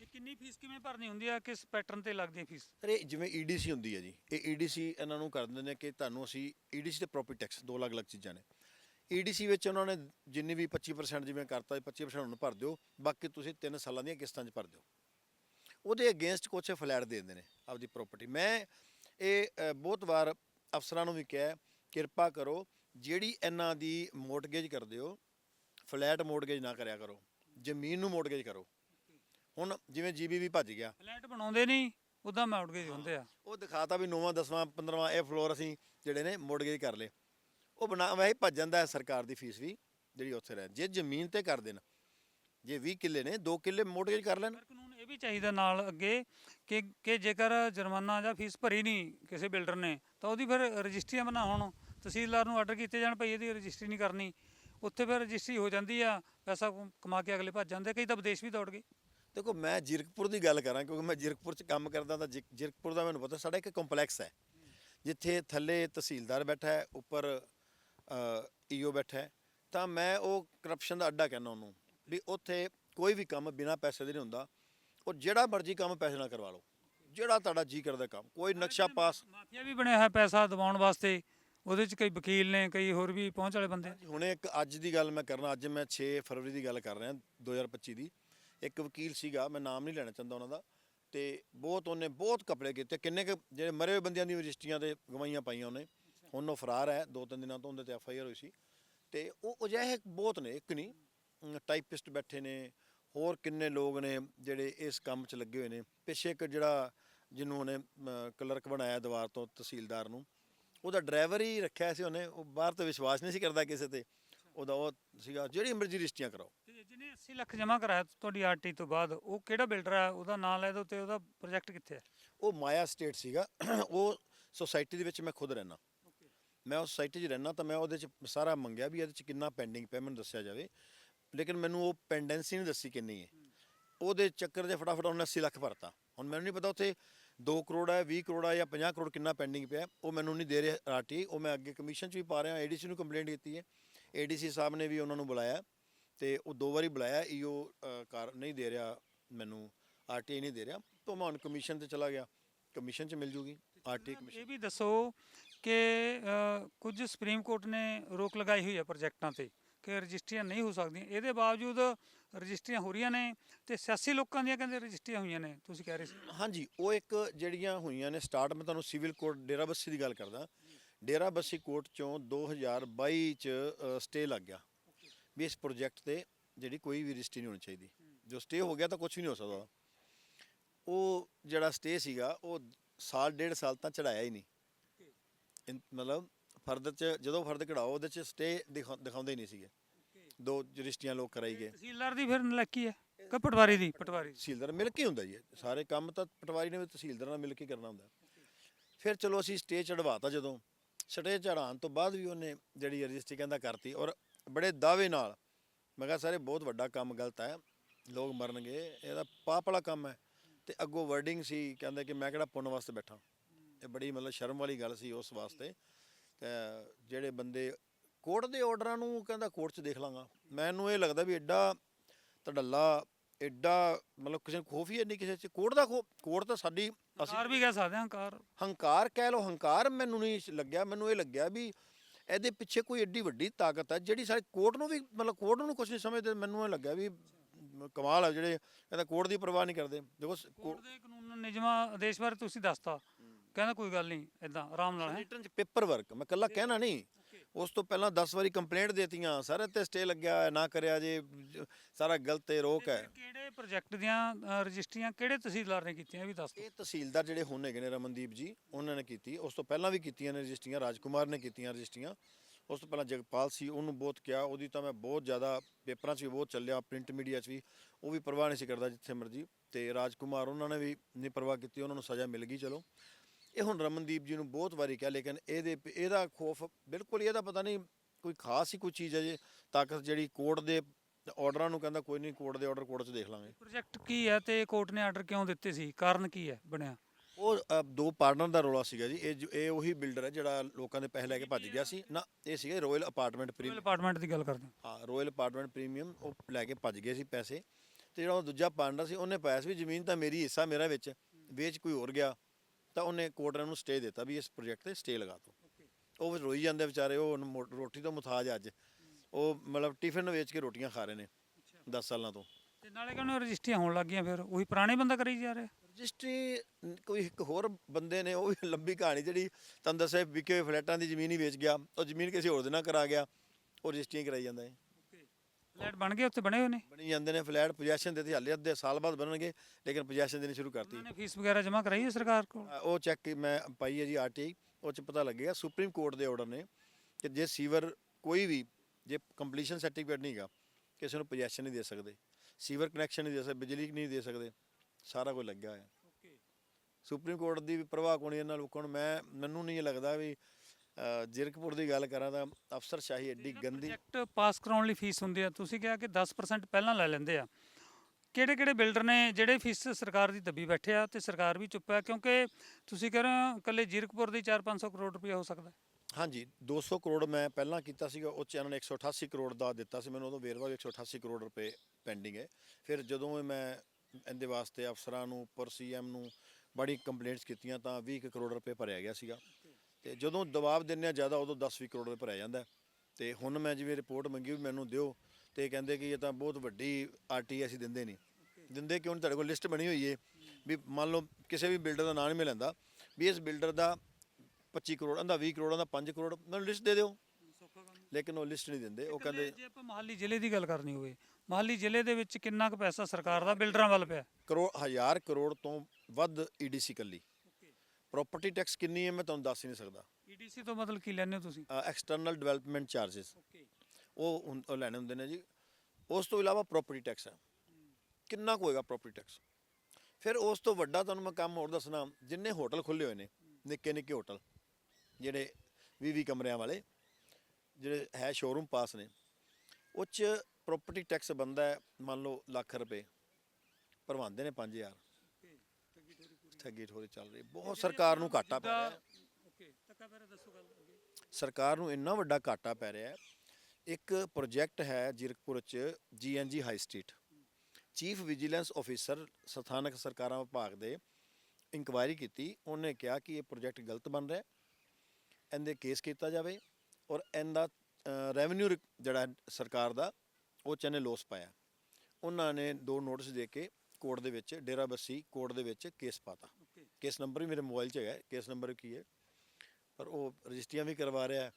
ਇਹ ਕਿੰਨੀ ਫੀਸ ਕਿਵੇਂ ਭਰਨੀ ਹੁੰਦੀ ਆ? ਕਿਸ ਪੈਟਰਨ ਤੇ ਲੱਗਦੀ ਹੈ ਫੀਸ
ਸਰ ਇਹ ਜਿਵੇਂ ਈਡੀਸੀ ਹੁੰਦੀ ਹੈ ਜੀ। ਇਹ ਈਡੀਸੀ ਇਹਨਾਂ ਨੂੰ ਕਰ ਦਿੰਦੇ ਨੇ ਕਿ ਤੁਹਾਨੂੰ ਅਸੀਂ ਈਡੀਸੀ ਤੇ ਪ੍ਰੋਪਰਟੀ ਟੈਕਸ ਦੋ ਅਲੱਗ-ਅਲੱਗ ਚੀਜ਼ਾਂ ਨੇ। ਈਡੀਸੀ ਵਿੱਚ ਉਹਨਾਂ ਨੇ ਜਿੰਨੀ ਵੀ 25% ਜਿਵੇਂ ਕਰਤਾ 25% ਉਹਨੂੰ ਭਰ ਦਿਓ ਬਾਕੀ ਤੁਸੀਂ 3 ਸਾਲਾਂ ਦੀਆਂ ਕਿਸ਼ਤਾਂ 'ਚ ਭਰ ਦਿਓ। ਉਹਦੇ ਅਗੇਂਸਟ ਕੁਛ ਫਲੈਟ ਦੇ ਦਿੰਦੇ ਨੇ ਆਪਦੀ ਪ੍ਰਾਪਰਟੀ ਮੈਂ ਇਹ ਬਹੁਤ ਵਾਰ ਅਫਸਰਾਂ ਨੂੰ ਵੀ ਕਿਹਾ ਕਿਰਪਾ ਕਰੋ ਜਿਹੜੀ ਇਹਨਾਂ ਦੀ ਮੋਰਟਗੇਜ ਕਰਦੇ ਹੋ ਫਲੈਟ ਮੋਰਟਗੇਜ ਨਾ ਕਰਿਆ ਕਰੋ ਜ਼ਮੀਨ ਨੂੰ ਮੋਰਟਗੇਜ ਕਰੋ। ਹੁਣ ਜਿਵੇਂ ਜੀਬੀ ਵੀ ਭੱਜ ਗਿਆ।
ਫਲੈਟ ਬਣਾਉਂਦੇ ਨਹੀਂ ਉਦਾਂ ਮਾਰਟਗੇਜ ਹੁੰਦੇ ਆ।
ਉਹ ਦਿਖਾਤਾ ਵੀ ਨੌਵਾਂ ਦਸਵਾਂ 15ਵਾਂ ਇਹ ਫਲੋਰ ਅਸੀਂ ਜਿਹੜੇ ਨੇ ਮੋੜਗੇਜ ਕਰ ਲਏ। ਉਹ ਬਣਾ ਵੈਸੇ ਭੱਜ ਜਾਂਦਾ ਹੈ ਸਰਕਾਰ ਦੀ ਫੀਸ ਵੀ ਜਿਹੜੀ ਉੱਥੇ ਰਹਿ ਜੇ ਜ਼ਮੀਨ ਤੇ ਕਰ ਦੇਣ ਜੇ 20 ਕਿੱਲੇ ਨੇ 2 ਕਿੱਲੇ ਮੋੜਗੇਜ ਕਰ ਲੈਣ।
ਕਾਨੂੰਨ ਇਹ ਵੀ ਚਾਹੀਦਾ ਨਾਲ ਅੱਗੇ ਕਿ ਕਿ ਜੇਕਰ ਜੁਰਮਾਨਾ ਜਾਂ ਫੀਸ ਭਰੀ ਨਹੀਂ ਕਿਸੇ ਬਿਲਡਰ ਨੇ ਤਾਂ ਉਹਦੀ ਫਿਰ ਰਜਿਸਟਰੀਆਂ ਬਣਾ ਹੋਣ ਤਹਿਸੀਲਦਾਰ ਨੂੰ ਆਰਡਰ ਕੀਤੇ ਜਾਣ ਭਈ ਇਹਦੀ ਰਜਿਸਟਰੀ ਨਹੀਂ ਕਰਨੀ ਉੱਥੇ ਫਿਰ ਰਜਿਸਟਰੀ ਹੋ ਜਾਂਦੀ ਆ ਪੈਸਾ ਕਮਾ ਕੇ ਅਗਲੇ ਭੱਜ ਜਾਂਦੇ ਕਈ ਤਾਂ ਵਿਦੇਸ਼ ਵੀ ਦੌੜ ਗਏ।
ਦੇਖੋ ਮੈਂ ਜਿਰਕਪੁਰ ਦੀ ਗੱਲ ਕਰਾਂ ਕਿਉਂਕਿ ਮੈਂ ਜਿਰਕਪੁਰ 'ਚ ਕੰਮ ਕਰਦਾ ਤਾਂ ਜਿਰਕਪੁਰ ਦਾ ਮੈਨੂੰ ਪਤਾ ਸਾਡਾ ਇੱਕ ਕੰਪਲੈਕਸ ਹੈ ਜਿੱਥੇ ਥੱਲੇ ਤਹਿਸੀਲਦਾਰ ਬੈਠਾ ਹੈ ਉੱਪਰ ਈਓ ਬੈਠਾ ਹੈ ਤਾਂ ਮੈਂ ਉਹ ਕਰਪਸ਼ਨ ਦਾ ਅੱਡਾ ਕਹਿੰਦਾ ਉਹਨੂੰ ਵੀ ਉੱਥੇ ਕੋਈ ਵੀ ਕੰਮ ਬਿਨਾ ਪੈਸੇ ਦੇ ਨਹੀਂ ਹੁੰਦਾ ਉਹ ਜਿਹੜਾ ਮਰਜ਼ੀ ਕੰਮ ਪੈਸੇ ਨਾਲ ਕਰਵਾ ਲਓ ਜਿਹੜਾ ਤੁਹਾਡਾ ਜੀ ਕਰਦਾ ਕੰਮ ਕੋਈ ਨਕਸ਼ਾ ਪਾਸ
ਮਾਫੀਆ ਵੀ ਬਣਿਆ ਹੋਇਆ ਪੈਸਾ ਦਿਵਾਉਣ ਵਾਸਤੇ ਉਹਦੇ 'ਚ ਕਈ ਵਕੀਲ ਨੇ ਕਈ ਹੋਰ ਵੀ ਪਹੁੰਚ ਵਾਲੇ ਬੰਦੇ।
ਹੁਣੇ ਇੱਕ ਅੱਜ ਦੀ ਗੱਲ ਮੈਂ ਕਰਨਾ ਅੱਜ ਮੈਂ 6 ਫਰਵਰੀ ਦੀ ਗੱਲ ਕਰ ਰਿਹਾ 2025 ਦੀ। ਇੱਕ ਵਕੀਲ ਸੀਗਾ ਮੈਂ ਨਾਮ ਨਹੀਂ ਲੈਣਾ ਚਾਹੁੰਦਾ ਉਹਨਾਂ ਦਾ ਤੇ ਬਹੁਤ ਉਹਨੇ ਬਹੁਤ ਕਪੜੇ ਕੀਤੇ ਕਿੰਨੇ ਕੁ ਜਿਹੜੇ ਮਰੇ ਹੋਏ ਬੰਦਿਆਂ ਦੀ ਰਜਿਸਟਰੀਆਂ ਤੇ ਗਵਾਹੀਆਂ ਪਾਈਆਂ ਉਹਨੇ। ਹੁਣ ਉਹ ਫਰਾਰ ਹੈ ਦੋ ਤਿੰਨ ਦਿਨਾਂ ਤੋਂ ਉਹਦੇ ਤੇ ਐਫ ਆਈ ਆਰ ਹੋਈ ਸੀ। ਤੇ ਉਹ ਅਜਿਹੇ ਬਹੁਤ ਨੇ ਇੱਕ ਨਹੀਂ ਟਾਈਪਿਸਟ ਬੈਠੇ ਨੇ ਹੋਰ ਕਿੰਨੇ ਲੋਕ ਨੇ ਜਿਹੜੇ ਇਸ ਕੰਮ 'ਚ ਲੱਗੇ ਹੋਏ ਨੇ। ਪਿੱਛੇ ਇੱਕ ਜਿਹੜਾ ਜਿਹਨੂੰ ਉਹਨੇ ਕਲਰਕ ਬਣਾਇਆ ਦੀਵਾਰ ਤੋਂ ਤਹਿਸੀਲਦਾਰ ਨੂੰ ਉਹਦਾ ਡਰਾਈਵਰ ਹੀ ਰੱਖਿਆ ਸੀ ਉਹਨੇ ਉਹ ਬਾਹਰ ਤੋਂ ਵਿਸ਼ਵਾਸ ਨਹੀਂ ਸੀ ਕਰਦਾ ਕਿਸੇ ਤੇ। ਉਹਦਾ ਉਹ ਸੀਗਾ ਜਿਹੜੀ ਮਰਜ਼ੀ ਰਜਿਸਟਰੀਆਂ ਕਰਾਓ।
ਤੇ ਜਿਹਨੇ 80 ਲੱਖ ਜਮ੍ਹਾਂ ਕਰਾਇਆ ਤੁਹਾਡੀ ਆਰਟੀ ਤੋਂ ਬਾਅਦ ਉਹ ਕਿਹੜਾ ਬਿਲਡਰ ਹੈ? ਉਹਦਾ ਨਾਮ ਲੈ ਦਿਓ ਤੇ ਉਹਦਾ ਪ੍ਰੋਜੈਕਟ ਕਿੱਥੇ ਹੈ?
ਉਹ ਮਾਇਆ ਸਟੇਟ ਸੀਗਾ। ਉਹ ਸੁਸਾਇਟੀ ਦੇ ਵਿੱਚ ਮੈਂ ਖੁਦ ਰਹਿਣਾ ਮੈਂ ਉਸ ਸੁਸਾਇਟੀ 'ਚ ਰਹਿਣਾ ਤਾਂ ਮੈਂ ਉਹਦੇ 'ਚ ਸਾਰਾ ਮੰਗਿਆ ਵੀ ਇਹਦੇ 'ਚ ਕਿੰਨਾ ਪੈਂਡਿੰਗ ਪਿਆ ਮੈਨੂੰ ਦੱਸਿਆ ਜਾਵੇ। ਲੇਕਿਨ ਮੈਨੂੰ ਉਹ ਪੈਂਡੈਂਸੀ ਨਹੀਂ ਦੱਸੀ ਕਿੰਨੀ ਹੈ। ਉਹਦੇ ਚੱਕਰ 'ਚ ਫਟਾਫਟ ਉਹਨੇ 80 ਲੱਖ ਭਰਤਾ। ਹੁਣ ਮੈਨੂੰ ਨਹੀਂ ਪਤਾ ਉੱਥੇ 2 ਕਰੋੜ ਹੈ 20 ਕਰੋੜ ਹੈ ਜਾਂ 50 ਕਰੋੜ ਕਿੰਨਾ ਪੈਂਡਿੰਗ ਪਿਆ। ਉਹ ਮੈਨੂੰ ਨਹੀਂ ਦੇ ਰਿਹਾ ਆਰਟੀ ਉਹ ਮੈਂ ਅੱਗੇ ਕਮਿਸ਼ਨ 'ਚ ਵੀ ਪਾ ਰਿਹਾ ਏਡੀਸੀ ਨੂੰ ਕੰਪਲੇਂਟ ਕੀਤੀ ਹੈ। ਏਡੀਸੀ ਸਾਹਿਬ ਨੇ ਵੀ ਉਹਨਾਂ ਨੂੰ ਬੁਲਾਇਆ ਤੇ ਉਹ ਦੋ ਵਾਰੀ ਬੁਲਾਇਆ ਈਓ ਕਾਰ ਨਹੀਂ ਦੇ ਰਿਹਾ ਮੈਨੂੰ ਆਰਟੀ ਨਹੀਂ ਦੇ ਰਿਹਾ। ਤਾਂ ਮੈਂ ਹੁਣ ਕਮਿਸ਼ਨ ਤੇ ਚਲਾ ਗਿਆ। ਕਮਿਸ਼ਨ 'ਚ ਮਿਲ ਜੂਗੀ। ਆਰਟੀ ਕਮਿਸ਼ਨ
ਇਹ ਵੀ ਦੱਸੋ ਕਿ ਕੁਝ ਸੁਪਰੀਮ ਕੋਰਟ ਨੇ ਰੋਕ ਲਗਾਈ ਹੋਈ ਹੈ ਪ੍ਰੋਜੈਕਟਾਂ ਤੇ ਕਿ ਰਜਿਸਟਰੀਆਂ ਨਹੀਂ ਹੋ ਸਕਦੀਆਂ। ਇਹਦੇ ਬਾਵਜੂਦ ਰਜਿਸਟਰੀਆਂ ਹੋ ਰਹੀਆਂ ਨੇ ਤੇ ਸਿਆਸੀ ਲੋਕਾਂ ਦੀਆਂ ਕਹਿੰਦੇ ਰਜਿਸਟਰੀਆਂ ਹੋਈਆਂ ਨੇ। ਤੁਸੀਂ ਕਹਿ ਰਹੇ ਸੀ।
ਹਾਂਜੀ, ਉਹ ਇੱਕ ਜਿਹੜੀਆਂ ਹੋਈਆਂ ਨੇ ਸਟਾਰਟ, ਮੈਂ ਤੁਹਾਨੂੰ ਸਿਵਲ ਕੋਰਟ ਡੇਰਾਬੱਸੀ ਦੀ ਗੱਲ ਕਰਦਾ। ਡੇਰਾਬੱਸੀ ਕੋਰਟ ਚੋਂ 2022 ਚ ਸਟੇ ਲੱਗ ਗਿਆ ਵੀ ਇਸ ਪ੍ਰੋਜੈਕਟ ਤੇ ਜਿਹੜੀ ਕੋਈ ਵੀ ਰਜਿਸਟਰੀ ਨਹੀਂ ਹੋਣੀ ਚਾਹੀਦੀ। ਜੋ ਸਟੇ ਹੋ ਗਿਆ ਤਾਂ ਕੁਝ ਵੀ ਨਹੀਂ ਹੋ ਸਕਦਾ। ਉਹ ਜਿਹੜਾ ਸਟੇ ਸੀਗਾ, ਉਹ ਸਾਲ, ਡੇਢ ਸਾਲ ਤਾਂ ਚੜਾਇਆ ਹੀ ਨਹੀਂ। ਇਨ- ਮਤਲਬ ਫਰਦ ਚ ਜਦੋਂ ਫਰਦ ਕਢਾਓ ਉਹਦੇ ਚ ਸਟੇ ਦਿਖਾਉਂਦੇ ਹੀ ਨਹੀਂ ਸੀਗੇ। ਦੋ ਰਜਿਸਟਰੀਆਂ ਲੋਕ ਕਰਾਈ ਗਏ।
ਤਹਿਸੀਲਦਾਰ ਦੀ ਫਿਰ ਨਲੈਕੀ ਹੈ? ਕਿ ਪਟਵਾਰੀ ਦੀ? ਪਟਵਾਰੀ ਦੀ?
ਤਹਿਸੀਲਦਾਰ ਮਿਲ ਕੇ ਹੁੰਦਾ ਜੀ। ਇਹ। ਸਾਰੇ ਕੰਮ ਤਾਂ ਪਟਵਾਰੀ ਨੇ ਵੀ ਤਹਿਸੀਲਦਾਰ ਨਾਲ ਮਿਲ ਕੇ ਕਰਨਾ ਹੁੰਦਾ। ਫਿਰ ਚਲੋ ਅਸੀਂ ਸਟੇ ਚੜਵਾਤਾ ਜਦੋਂ। ਸਟੇ ਚੜਾਉਣ ਤੋਂ ਬਾਅਦ ਵੀ ਉਹਨੇ ਜਿਹੜੀ ਰਜਿਸਟਰੀ ਕਹਿੰਦਾ ਕਰਤੀ ਔਰ ਬੜੇ ਦਾਅਵੇ ਨਾਲ ਮੈਂ ਕਿਹਾ ਸਾਰੇ ਬਹੁਤ ਵੱਡਾ ਕੰਮ ਗਲਤ ਹੈ। ਲੋਕ ਮਰਨਗੇ। ਇਹਦਾ ਪਾਪ ਵਾਲਾ ਕੰਮ ਹੈ। ਤੇ ਅੱਗੋਂ ਵਰਡਿੰਗ ਸੀ ਕਹਿੰਦੇ ਕਿ ਮੈਂ ਕਿਹੜਾ ਪੁੰਨ ਵਾਸਤੇ ਬੈਠਾ। ਇਹ ਬੜੀ ਮਤਲਬ ਸ਼ਰਮ ਵਾਲੀ ਗੱਲ ਸੀ ਉਸ ਵਾਸਤੇ। ਜਿਹੜੇ ਬੰਦੇ ਕੋਰਟ ਦੇ ਆਰਡਰਾਂ ਨੂੰ ਕਹਿੰਦਾ ਕੋਰਟ 'ਚ ਦੇਖ ਲਾਂਗਾ। ਮੈਨੂੰ ਇਹ ਲੱਗਦਾ ਵੀ ਐਡਾ ਤੜੱਲਾ ਐਡਾ ਮਤਲਬ ਕਿਸੇ ਨੂੰ ਖੋਫ ਹੀ ਨਹੀਂ ਕਿਸੇ 'ਚ। ਕੋਰਟ ਦਾ ਕੋਰਟ ਤਾਂ ਸਾਡੀ ਅਸੀਂ
ਕਾਰ ਵੀ ਕਹਿ ਸਕਦੇ ਹਾਂ ਕਾਰ
ਹੰਕਾਰ ਕਹਿ ਲਓ ਹੰਕਾਰ ਮੈਨੂੰ ਨਹੀਂ ਲੱਗਿਆ। ਮੈਨੂੰ ਇਹ ਲੱਗਿਆ ਵੀ ਇਹਦੇ ਪਿੱਛੇ ਕੋਈ ਐਡੀ ਵੱਡੀ ਤਾਕਤ ਹੈ ਜਿਹੜੀ ਸਾਡੇ ਕੋਰਟ ਨੂੰ ਵੀ ਮਤਲਬ ਕੋਰਟ ਨੂੰ ਕੁਝ ਨਹੀਂ ਸਮਝਦੇ। ਮੈਨੂੰ ਇਹ ਲੱਗਿਆ ਵੀ ਕਮਾਲ ਹੈ ਜਿਹੜੇ ਕਹਿੰਦਾ ਕੋਰਟ ਦੀ ਪਰਵਾਹ ਨਹੀਂ ਕਰਦੇ। ਦੇਖੋ
ਕੋਰਟ ਦੇ ਕਾਨੂੰਨ ਨਿਯਮਾਂ ਆਦੇਸ਼ ਬਾਰੇ ਤੁਸੀਂ ਦੱਸਤਾ। ਕਹਿੰਦਾ ਕੋਈ ਗੱਲ ਨਹੀਂ ਇਦਾਂ ਆਰਾਮ ਨਾਲ ਹੈ।
ਰਿਟਰਨ ਚ ਪੇਪਰ ਵਰਕ ਮੈਂ ਕੱਲਾ ਕਹਿਣਾ ਨਹੀਂ। ਉਸ ਤੋਂ ਪਹਿਲਾਂ 10 ਵਾਰੀ ਕੰਪਲੇਂਟ ਦੇਤੀਆਂ ਸਰ ਤੇ ਸਟੇ ਲੱਗਿਆ ਹੈ, ਨਾ ਕਰਿਆ ਜੇ ਸਾਰਾ ਗਲਤ ਹੈ ਰੋਕ ਹੈ।
ਕਿਹੜੇ ਪ੍ਰੋਜੈਕਟ ਦੀਆਂ ਅ, ਰਜਿਸਟਰੀਆਂ ਕਿਹੜੇ ਤਹਿਸੀਲਦਾਰ ਨੇ ਕੀਤੀਆਂ ਇਹ ਵੀ ਦੱਸ ਦਿਓ।
ਇਹ ਤਹਿਸੀਲਦਾਰ ਜਿਹੜੇ ਹੁਣ ਹੈਗੇ ਨੇ ਰਮਨਦੀਪ ਜੀ ਉਹਨਾਂ ਨੇ ਕੀਤੀ। ਉਸ ਤੋਂ ਪਹਿਲਾਂ ਵੀ ਕੀਤੀਆਂ ਨੇ ਰਜਿਸਟਰੀਆਂ ਰਾਜਕੁਮਾਰ ਨੇ ਕੀਤੀਆਂ ਰਜਿਸਟਰੀਆਂ। ਉਸ ਤੋਂ ਪਹਿਲਾਂ ਜਗਪਾਲ ਸੀ ਉਹਨੂੰ ਬਹੁਤ ਕਿਹਾ ਉਹਦੀ ਤਾਂ ਮੈਂ ਬਹੁਤ ਜ਼ਿਆਦਾ ਪੇਪਰਾਂ 'ਚ ਵੀ ਬਹੁਤ ਚੱਲਿਆ ਪ੍ਰਿੰਟ ਮੀਡੀਆ 'ਚ ਵੀ ਉਹ ਵੀ ਪਰਵਾਹ ਨਹੀਂ ਸੀ ਕਰਦਾ ਜਿੱਥੇ ਮਰਜ਼ੀ। ਤੇ ਰਾਜਕੁਮਾਰ ਉਹਨਾਂ ਨੇ ਵੀ ਨਹੀਂ ਪਰਵਾਹ ਕੀਤੀ ਉਹਨਾਂ ਨੂੰ ਸਜ਼ਾ ਮਿਲ ਗਈ ਚਲੋ। ਇਹ ਹੁਣ ਰਮਨਦੀਪ ਜੀ ਨੂੰ ਬਹੁਤ ਵਾਰੀ ਕਿਹਾ ਲੇਕਿਨ ਇਹਦੇ ਇਹਦਾ ਖੋਫ ਬਿਲਕੁਲ ਇਹਦਾ ਪਤਾ ਨਹੀਂ ਕੋਈ ਖਾਸ ਹੀ ਕੋਈ ਚੀਜ਼ ਹੈ ਜੇ ਤਾਕਤ ਜਿਹੜੀ ਕੋਰਟ ਦੇ ਆਰਡਰਾਂ ਨੂੰ ਕਹਿੰਦਾ ਕੋਈ ਨਹੀਂ ਕੋਰਟ ਦੇ ਆਰਡਰ ਕੋਰਟ 'ਚ ਦੇਖ ਲਾਂਗੇ।
ਪ੍ਰੋਜੈਕਟ ਕੀ ਹੈ ਤੇ ਕੋਰਟ ਨੇ ਆਰਡਰ ਕਿਉਂ ਦਿੱਤੇ ਸੀ? ਕਾਰਨ ਕੀ ਹੈ ਬਣਿਆ?
ਉਹ ਅ, ਦੋ ਪਾਰਟਨਰ ਦਾ ਰੋਲਾ ਸੀਗਾ ਜੀ। ਇਹ ਜੋ- ਇਹ ਉਹੀ ਬਿਲਡਰ ਹੈ ਜਿਹੜਾ ਲੋਕਾਂ ਦੇ ਪੈਸੇ ਲੈ ਕੇ ਭੱਜ ਗਿਆ ਸੀ। ਨਾ ਇਹ ਸੀਗਾ royal apartment
civil
premium
department ਦੀ ਗੱਲ ਕਰਦੇ ਹਾਂ।
ਹਾਂ ਰਾਇਲ ਅਪਾਰਟਮੈਂਟ ਪ੍ਰੀਮੀਅਮ ਉਹ ਲੈ ਕੇ ਭੱਜ ਗਏ ਸੀ ਪੈਸੇ। ਤੇ ਜਿਹੜਾ ਉਹ ਦੂਜਾ ਪਾਰਟਨਰ ਸੀ ਉਹਨੇ ਪਾਇਆ ਸੀ ਵੀ ਜ਼ਮੀਨ ਤਾਂ ਮੇਰੀ ਹਿੱਸਾ ਮੇਰਾ ਵਿੱਚ ਵੇਚ ਕੋਈ ਹੋਰ ਗਿਆ। ਤਾਂ ਉਹਨੇ ਕੋਰਟ ਨੇ ਉਹਨੂੰ ਸਟੇ ਦਿੱਤਾ ਵੀ ਇਸ ਪ੍ਰੋਜੈਕਟ ਤੇ ਸਟੇ ਲਗਾ ਦਿਓ। ਉਹ ਫਿਰ ਰੋਈ ਜਾਂਦੇ ਵਿਚਾਰੇ ਉਹ ਹੁਣ ਮੋ- ਰੋਟੀ ਤੋਂ ਮੁਤਾਜ ਅੱਜ। ਉਹ ਮਤਲਬ ਟਿਫਿਨ ਵੇਚ ਕੇ ਰੋਟੀਆਂ ਖਾ ਰਹੇ ਨੇ 10 ਸਾਲਾਂ ਤੋਂ।
ਤੇ ਨਾਲੇ ਕਹਿੰਦੇ ਰਜਿਸਟਰੀਆਂ ਹੋਣ ਲੱਗੀਆਂ ਫਿਰ ਉਹੀ ਪੁਰਾਣੇ ਬੰਦਾ ਕਰੀ ਜਾ ਰਿਹਾ?
ਰਜਿਸਟਰੀ ਨ- ਕੋਈ ਇੱਕ ਹੋਰ ਬੰਦੇ ਨੇ ਉਹ ਵੀ ਲੰਬੀ ਕਹਾਣੀ ਜਿਹੜੀ ਤੁਹਾਨੂੰ ਦੱਸਿਆ ਵਿਕੇ ਹੋਏ ਫਲੈਟਾਂ ਦੀ ਜ਼ਮੀਨ ਹੀ ਵੇਚ ਗਿਆ ਉਹ ਜ਼ਮੀਨ ਕਿਸੇ ਹੋਰ ਦੇ ਨਾਲ ਕਰਾ ਗਿਆ ਉਹ ਰਜਿਸਟਰੀਆਂ ਕਰਾਈ ਜਾਂਦਾ ਹੈ
ਫਲੈਟ ਬਣ ਗਏ ਉੱਥੇ ਬਣੇ ਹੋਏ ਨੇ?
ਬਣੀ ਜਾਂਦੇ ਨੇ ਫਲੈਟ ਪੋਜੈਸ਼ਨ ਦੇ ਤੇ ਹਾਲੇ ਅੱਧੇ ਸਾਲ ਬਾਅਦ ਬਣਨਗੇ ਲੇਕਿਨ ਪੋਜੈਸ਼ਨ ਦੇਣੀ ਸ਼ੁਰੂ ਕਰਤੀ।
ਉਹਨਾਂ ਨੇ ਫੀਸ ਵਗੈਰਾ ਜਮ੍ਹਾਂ ਕਰਾਈ ਹੈ ਸਰਕਾਰ ਕੋਲ?
ਅ, ਉਹ ਚੈੱਕ ਮੈਂ ਪਾਈ ਹੈ ਜੀ ਆਰਟੀਆਈ ਉਹ ਚ ਪਤਾ ਲੱਗੇਗਾ। ਸੁਪਰੀਮ ਕੋਰਟ ਦੇ ਆਰਡਰ ਨੇ ਕਿ ਜੇ ਸੀਵਰ ਕੋਈ ਵੀ ਜੇ ਕੰਪਲੀਸ਼ਨ ਸਰਟੀਫਿਕੇਟ ਨਹੀਂਗਾ ਕਿਸੇ ਨੂੰ ਪੋਜੈਸ਼ਨ ਨਹੀਂ ਦੇ ਸਕਦੇ। ਸੀਵਰ ਕਨੈਕਸ਼ਨ ਨਹੀਂ ਦੇ ਸਕਦੇ ਬਿਜਲੀ ਨਹੀਂ ਦੇ ਸਕਦੇ। ਸਾਰਾ ਕੁਝ ਲੱਗਿਆ ਹੋਇਆ। ਸੁਪਰੀਮ ਕੋਰਟ ਦੀ ਵੀ ਪ੍ਰਵਾਹ ਕੋਣੀ ਇਹਨਾਂ ਲੋਕਾਂ ਨੂੰ ਮੈਂ ਮੈਨੂੰ ਨਹੀਂ ਲੱਗਦਾ ਵੀ ਜ਼ੀਰਕਪੁਰ ਦੀ ਗੱਲ ਕਰਾਂ ਤਾਂ ਅਫਸਰਸ਼ਾਹੀ ਐਡੀ ਗੰਦੀ
ਪ੍ਰੋਜੈਕਟ ਪਾਸ ਕਰਾਉਣ ਲਈ ਫੀਸ ਹੁੰਦੀ ਆ ਤੁਸੀਂ ਕਿਹਾ ਕਿ 10% ਪਹਿਲਾਂ ਲੈ ਲੈਂਦੇ ਆ। ਕਿਹੜੇ ਕਿਹੜੇ ਬਿਲਡਰ ਨੇ ਜਿਹੜੇ ਫੀਸ ਸਰਕਾਰ ਦੀ ਦੱਬੀ ਬੈਠੇ ਆ ਤੇ ਸਰਕਾਰ ਵੀ ਚੁੱਪ ਹੈ ਕਿਉਂਕਿ ਤੁਸੀਂ ਕਹਿ ਰਹੇ ਹੋ ਇਕੱਲੇ ਜੀਰਕਪੁਰ ਦੀ 4-500 ਕਰੋੜ ਰੁਪਇਆ ਹੋ ਸਕਦਾ।
ਹਾਂਜੀ 200 ਕਰੋੜ ਮੈਂ ਪਹਿਲਾਂ ਕੀਤਾ ਸੀਗਾ ਉਹ 'ਚ ਇਹਨਾਂ ਨੇ 188 ਕਰੋੜ ਦਾ ਦਿੱਤਾ ਸੀ ਮੈਨੂੰ ਉਦੋਂ ਵੇਰਵਾ ਵੀ 188 ਕਰੋੜ ਰੁਪਏ ਪੈਂਡਿੰਗ ਹੈ। ਫਿਰ ਜਦੋਂ ਮੈਂ ਇਹਦੇ ਵਾਸਤੇ ਅਫਸਰਾਂ ਨੂੰ ਉੱਪਰ ਸੀਐਮ ਨੂੰ ਬੜੀ ਕੰਪਲੇਂਟਸ ਕੀਤੀਆਂ ਤਾਂ 20 ਕੁ ਕਰੋੜ ਰੁਪਏ ਭਰਿਆ ਗਿਆ ਸੀਗਾ। ਤੇ ਜਦੋਂ ਦਬਾਅ ਦਿੰਨੇ ਆ ਜ਼ਿਆਦਾ ਉਦੋਂ 10-20 ਕਰੋੜ ਰੁਪਏ ਭਰਿਆ ਜਾਂਦਾ। ਤੇ ਹੁਣ ਮੈਂ ਜਿਵੇਂ ਰਿਪੋਰਟ ਮੰਗੀ ਵੀ ਮੈਨੂੰ ਦਿਓ ਤੇ ਕਹਿੰਦੇ ਕਿ ਇਹ ਤਾਂ ਬਹੁਤ ਵੱਡੀ ਆਰਟੀ ਅਸੀਂ ਦਿੰਦੇ ਨਹੀਂ। ਦਿੰਦੇ ਕਿਉਂ ਨਹੀਂ ਤੁਹਾਡੇ ਕੋਲ ਲਿਸਟ ਬਣੀ ਹੋਈ ਏ ਵੀ ਮੰਨ ਲਓ ਕਿਸੇ ਵੀ ਬਿਲਡਰ ਦਾ ਨਾਂ ਨਹੀਂ ਮੈਂ ਲੈਂਦਾ ਵੀ ਇਸ ਬਿਲਡਰ ਦਾ 25 ਕਰੋੜ ਦਾ 20 ਕਰੋੜ ਦਾ 5 ਕਰੋੜ ਮੈਨੂੰ ਲਿਸਟ ਦੇ ਦਿਓ। ਲੇਕਿਨ ਉਹ ਲਿਸਟ ਨਹੀਂ ਦਿੰਦੇ ਉਹ ਕਹਿੰਦੇ
ਜੇ ਆਪਾਂ ਮਹਾਲੀ ਜ਼ਿਲ੍ਹੇ ਦੀ ਗੱਲ ਕਰਨੀ ਹੋਵੇ ਮਹਾਲੀ ਜ਼ਿਲ੍ਹੇ ਦੇ ਵਿੱਚ ਕਿੰਨਾ ਕੁ ਪੈਸਾ ਸਰਕਾਰ ਦਾ ਬਿਲਡਰਾਂ ਵੱਲ ਪਿਆ?
ਕਰੋੜ ਹਜ਼ਾਰ ਕਰੋੜ ਤੋਂ ਵੱਧ ਈਡੀਸੀ ਕੱਲੀ। ਪ੍ਰਾਪਰਟੀ ਟੈਕਸ ਕਿੰਨੀ ਹੈ ਮੈਂ ਤੁਹਾਨੂੰ ਦੱਸ ਹੀ ਨਹੀਂ ਸਕਦਾ।
ਈਡੀਸੀ ਤੋਂ ਮਤਲਬ ਕੀ ਲੈਣੇ ਹੋ ਤੁਸੀਂ?
ਐਕਸਟਰਨਲ ਡਿਵੈਲਪਮੈਂਟ ਚਾਰजेस
ਓਕੇ
ਉਹ ਹੁੰ- ਉਹ ਲੈਣੇ ਹੁੰਦੇ ਨੇ ਜੀ। ਉਸ ਤੋਂ ਇਲਾਵਾ ਪ੍ਰਾਪਰਟੀ ਟੈਕਸ ਹੈ। ਕਿੰਨਾ ਕੁ ਹੋਏਗਾ ਪ੍ਰਾਪਰਟੀ ਟੈਕਸ ਫਿਰ ਉਸ ਤੋਂ ਵੱਡਾ ਤੁਹਾਨੂੰ ਮੈਂ ਕੰਮ ਹੋਰ ਦੱਸਣਾ। ਜਿੰਨੇ ਹੋਟਲ ਖੁੱਲੇ ਹੋਏ ਨੇ ਨਿੱਕੇ ਨਿੱਕੇ ਹੋਟਲ ਜਿਹੜੇ 20 20 ਕਮਰਿਆਂ ਵਾਲੇ ਜਿਹੜੇ ਹੈ ਸ਼ੋਰੂਮ ਪਾਸ ਨੇ ਉਹ 'ਚ ਪ੍ਰਾਪਰਟੀ ਟੈਕਸ ਬੰਦਾ ਹੈ ਮੰਨ ਲਓ ਲੱਖ ਰੁਪਏ। ਭਰਵਾਉਂਦੇ ਨੇ 5000 ਠੱਗੀ ਠੋਰੀ ਚੱਲ ਰਹੀ। ਬਹੁਤ ਸਰਕਾਰ ਨੂੰ ਘਾਟਾ ਪੈ ਰਿਹਾ। ਹੈ
ਓਕੇ ਤੱਕਾ ਪਹਿਰੇ ਦੱਸੋ ਗੱਲ ਅੱਗੇ।
ਸਰਕਾਰ ਨੂੰ ਇੰਨਾ ਵੱਡਾ ਘਾਟਾ ਪੈ ਰਿਹਾ ਹੈ। ਇੱਕ ਪ੍ਰੋਜੈਕਟ ਹੈ ਜੀਰਕਪੁਰ ਚ G N G high street chief vigilance officer ਸਥਾਨਕ ਸਰਕਾਰਾਂ ਵਿਭਾਗ ਦੇ ਇਨਕੁਆਇਰੀ ਕੀਤੀ। ਉਹਨੇ ਕਿਹਾ ਕਿ ਇਹ ਪ੍ਰੋਜੈਕਟ ਗਲਤ ਬਣ ਰਿਹਾ ਹੈ। ਇਹਦੇ ਕੇਸ ਕੀਤਾ ਜਾਵੇ ਔਰ ਇਹਦਾ ਰੈਵਨਿਊ ਜਿਹੜਾ ਹੈ ਸਰਕਾਰ ਦਾ ਉਹ ਚ ਇਹਨੇ ਲੋਸ ਪਾਇਆ। ਉਹਨਾਂ ਨੇ ਦੋ ਨੋਟਿਸ ਦੇ ਕੇ ਕੋਰਟ ਦੇ ਵਿੱਚ ਡੇਰਾ ਬੱਸੀ ਕੋਰਟ ਦੇ ਵਿੱਚ ਕੇਸ ਪਾਤਾ। ਕੇਸ ਨੰਬਰ ਵੀ ਮੇਰੇ ਮੋਬਾਈਲ 'ਚ ਹੈਗਾ ਕੇਸ ਨੰਬਰ ਕੀ ਹੈ? ਪਰ ਉਹ ਰਜਿਸਟਰੀਆਂ ਵੀ ਕਰਵਾ ਰਿਹਾ ਹੈ,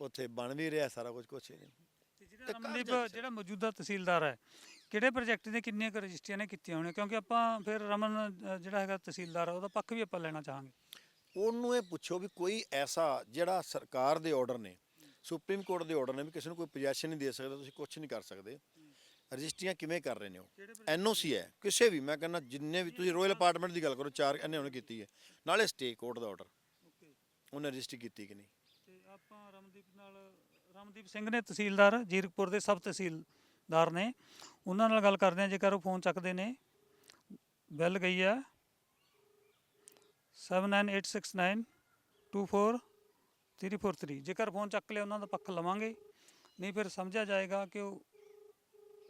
ਉੱਥੇ ਬਣ ਵੀ ਰਿਹਾ ਸਾਰਾ ਕੁਝ
ਤੇ ਜਿਹੜਾ ਰਮਨਦੀਪ ਜਿਹੜਾ ਮੌਜੂਦਾ ਤਹਿਸੀਲਦਾਰ ਹੈ ਕਿਹੜੇ ਪ੍ਰੋਜੈਕਟ ਦੇ ਕਿੰਨੀਆਂ ਕੁ ਰਜਿਸਟਰੀਆਂ ਨੇ ਕੀਤੀਆਂ ਹੋਣੀਆਂ? ਕਿਉਂਕਿ ਆਪਾਂ ਫਿਰ ਰਮਨ ਜਿਹੜਾ ਹੈਗਾ ਤਹਿਸੀਲਦਾਰ ਉਹਦਾ ਪੱਖ ਵੀ ਆਪਾਂ ਲੈਣਾ ਚਾਹਾਂਗੇ।
ਉਹਨੂੰ ਇਹ ਪੁੱਛੋ ਵੀ ਕੋਈ ਐਸਾ ਜਿਹੜਾ ਸਰਕਾਰ ਦੇ ਆਰਡਰ ਨੇ ਸੁਪਰੀਮ ਕੋਰਟ ਦੇ ਆਰਡਰ ਨੇ ਵੀ ਕਿਸੇ ਨੂੰ ਕੋਈ ਪੋਜੈਸ਼ਨ ਨਹੀਂ ਦੇ ਸਕਦਾ ਤੁਸੀਂ ਕੁਝ ਨਹੀਂ ਕਰ ਸਕਦੇ। ਰਜਿਸਟਰੀਆਂ ਕਿਵੇਂ ਕਰ ਰਹੇ ਨੇ ਉਹ? ਐਨਓਸੀ ਹੈ ਕਿਸੇ ਵੀ ਮੈਂ ਕਹਿੰਦਾ ਜਿੰਨੇ ਵੀ ਤੁਸੀਂ ਰੋਇਲ ਅਪਾਰਟਮੈਂਟ ਦੀ ਗੱਲ ਕਰੋ ਚਾਰ ਇਹਨੇ ਉਹਨੇ ਕੀਤੀ ਹੈ। ਨਾਲੇ ਸਟੇ ਕੋਰਟ ਦਾ ਆਰਡਰ ਉਹਨੇ ਰਜਿਸਟਰੀ ਕੀਤੀ ਕਿ ਨਹੀਂ?
ਤੇ ਆਪਾਂ ਰਮਨਦੀਪ ਨਾਲ ਰਮਨਦੀਪ ਸਿੰਘ ਨੇ ਤਹਿਸੀਲਦਾਰ ਜੀਰਕਪੁਰ ਦੇ ਸਬ ਤਹਿਸੀਲਦਾਰ ਨੇ। ਉਹਨਾਂ ਨਾਲ ਗੱਲ ਕਰਦੇ ਆ ਜੇਕਰ ਉਹ ਫੋਨ ਚੱਕਦੇ ਨੇ। ਬੈਲ ਗਈ ਹੈ 7986924343 ਜੇਕਰ ਫੋਨ ਚੱਕ ਲਿਆ ਉਹਨਾਂ ਦਾ ਪੱਖ ਲਵਾਂਗੇ। ਨਹੀਂ ਫਿਰ ਸਮਝਿਆ ਜਾਏਗਾ ਕਿ ਉਹ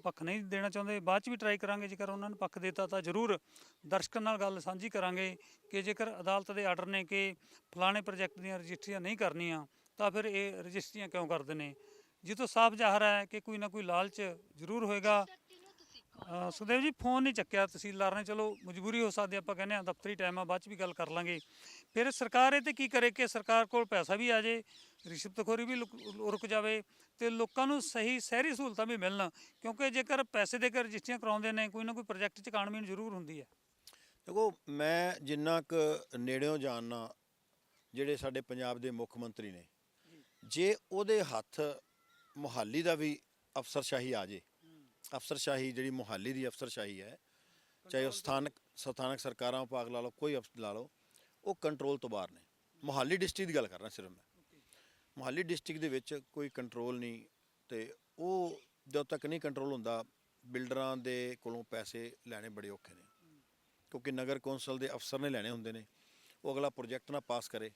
ਪੱਖ ਨਹੀਂ ਦੇਣਾ ਚਾਹੁੰਦੇ, ਬਾਅਦ ਚ ਵੀ ਟਰਾਈ ਕਰਾਂਗੇ, ਜੇਕਰ ਉਹਨਾਂ ਨੇ ਪੱਖ ਦਿੱਤਾ ਤਾਂ ਜ਼ਰੂਰ ਦਰਸ਼ਕਾਂ ਨਾਲ ਗੱਲ ਸਾਂਝੀ ਕਰਾਂਗੇ ਕਿ ਜੇਕਰ ਅਦਾਲਤ ਦੇ ਆਰਡਰ ਨੇ ਕਿ ਫਲਾਣੇ ਪ੍ਰੋਜੈਕਟ ਦੀਆਂ ਰਜਿਸਟਰੀਆਂ ਨਹੀਂ ਕਰਨੀਆਂ, ਤਾਂ ਫਿਰ ਇਹ ਰਜਿਸਟਰੀਆਂ ਕਿਉਂ ਕਰਦੇ ਨੇ? ਜਿੱਥੋਂ ਸਾਫ਼ ਜ਼ਾਹਰ ਹੈ ਕਿ ਕੋਈ ਨਾ ਕੋਈ ਲਾਲਚ ਜ਼ਰੂਰ ਹੋਏਗਾ। ਅ, ਸੁਖਦੇਵ ਜੀ ਫੋਨ ਨਹੀਂ ਚੱਕਿਆ ਤਹਿਸੀਲਦਾਰ ਨੇ। ਚਲੋ ਮਜਬੂਰੀ ਹੋ ਸਕਦੀ ਹੈ, ਆਪਾਂ ਕਹਿੰਦੇ ਆ ਦਫ਼ਤਰੀ ਟਾਈਮ ਆ ਬਾਅਦ ਚ ਵੀ ਗੱਲ ਕਰ ਲਾਂਗੇ। ਫਿਰ ਸਰਕਾਰ ਇਹ ਤੇ ਕੀ ਕਰੇ ਕਿ ਸਰਕਾਰ ਕੋਲ ਪੈਸਾ ਵੀ ਆ ਜੇ ਰਿਸ਼ਵਤਖੋਰੀ ਵੀ ਲੁਕ- ਰੁਕ ਜਾਵੇ ਤੇ ਲੋਕਾਂ ਨੂੰ ਸਹੀ ਸ਼ਹਿਰੀ ਸਹੂਲਤਾਂ ਵੀ ਮਿਲਣ। ਕਿਉਂਕਿ ਜੇਕਰ ਪੈਸੇ ਦੇ ਕੇ ਰਜਿਸਟਰੀਆਂ ਕਰਾਉਂਦੇ ਨੇ ਕੋਈ ਨਾ ਕੋਈ ਪ੍ਰੋਜੈਕਟ ਚ ਕਾਣਮੀਨ ਜ਼ਰੂਰ ਹੁੰਦੀ ਹੈ।
ਦੇਖੋ ਮੈਂ ਜਿੰਨਾ ਕੁ ਨੇੜਿਓਂ ਜਾਣਨਾ ਜਿਹੜੇ ਸਾਡੇ ਪੰਜਾਬ ਦੇ ਮੁੱਖ ਮੰਤਰੀ ਨੇ ਜੇ ਉਹਦੇ ਹੱਥ ਮੁਹਾਲੀ ਦਾ ਵੀ ਅਫਸਰਸ਼ਾਹੀ ਆ ਜੇ ਅਫਸਰਸ਼ਾਹੀ ਜਿਹੜੀ ਮੁਹਾਲੀ ਦੀ ਅਫਸਰਸ਼ਾਹੀ ਹੈ ਚਾਹੇ ਉਹ ਸਥਾਨਕ ਸਥਾਨਕ ਸਰਕਾਰਾਂ ਵਿਭਾਗ ਲਾ ਲਓ ਕੋਈ ਅਫਸਰ ਲਾ ਲਓ ਉਹ ਕੰਟਰੋਲ ਤੋਂ ਬਾਹਰ ਨੇ। ਮੁਹਾਲੀ ਡਿਸਟ੍ਰਿਕਟ ਦੀ ਗੱਲ ਕਰ ਰਿਹਾ ਸਿਰਫ ਮੈਂ। ਮੁਹਾਲੀ ਡਿਸਟ੍ਰਿਕਟ ਦੇ ਵਿੱਚ ਕੋਈ ਕੰਟਰੋਲ ਨਹੀਂ ਤੇ ਉਹ ਜਦੋਂ ਤੱਕ ਨਹੀਂ ਕੰਟਰੋਲ ਹੁੰਦਾ ਬਿਲਡਰਾਂ ਦੇ ਕੋਲੋਂ ਪੈਸੇ ਲੈਣੇ ਬੜੇ ਔਖੇ ਨੇ। ਕਿਉਂਕਿ ਨਗਰ ਕੌਂਸਲ ਦੇ ਅਫਸਰ ਨੇ ਲੈਣੇ ਹੁੰਦੇ ਨੇ। ਉਹ ਅਗਲਾ ਪ੍ਰੋਜੈਕਟ ਨਾ ਪਾਸ ਕਰੇ।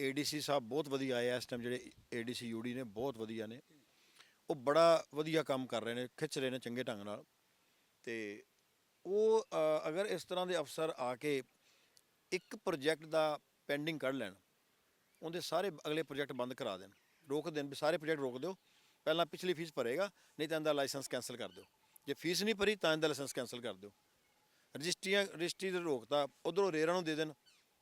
ਏਡੀਸੀ ਸਾਹਿਬ ਬਹੁਤ ਵਧੀਆ ਆਏ ਇਸ ਟਾਈਮ ਜਿਹੜੇ ਏਡੀਸੀ ਯੂਡੀ ਨੇ ਬਹੁਤ ਵਧੀਆ ਨੇ। ਉਹ ਬੜਾ ਵਧੀਆ ਕੰਮ ਕਰ ਰਹੇ ਨੇ ਖਿੱਚ ਰਹੇ ਨੇ ਚੰਗੇ ਢੰਗ ਨਾਲ। ਤੇ ਉਹ ਅ, ਅਗਰ ਇਸ ਤਰ੍ਹਾਂ ਦੇ ਅਫਸਰ ਆ ਕੇ ਇੱਕ ਪ੍ਰੋਜੈਕਟ ਦਾ ਪੈਂਡਿੰਗ ਕੱਢ ਲੈਣ ਉਹਦੇ ਸਾਰੇ ਅਗਲੇ ਪ੍ਰੋਜੈਕਟ ਬੰਦ ਕਰਾ ਦੇਣ ਰੋਕ ਦੇਣ ਵੀ ਸਾਰੇ ਪ੍ਰੋਜੈਕਟ ਰੋਕ ਦਿਓ ਪਹਿਲਾਂ ਪਿਛਲੀ ਫੀਸ ਭਰੇਗਾ ਨਹੀਂ ਤਾਂ ਇਹਦਾ ਲਾਇਸੈਂਸ ਕੈਨਸਲ ਕਰ ਦਿਓ। ਜੇ ਫੀਸ ਨਹੀਂ ਭਰੀ ਤਾਂ ਇਹਦਾ ਲਾਇਸੈਂਸ ਕੈਨਸਲ ਕਰ ਦਿਓ। ਰਜਿਸਟਰੀਆਂ ਰਜਿਸਟਰੀ ਦੇ ਰੋਕਤਾ ਉਧਰੋਂ ਰੇਰਾ ਨੂੰ ਦੇ ਦੇਣ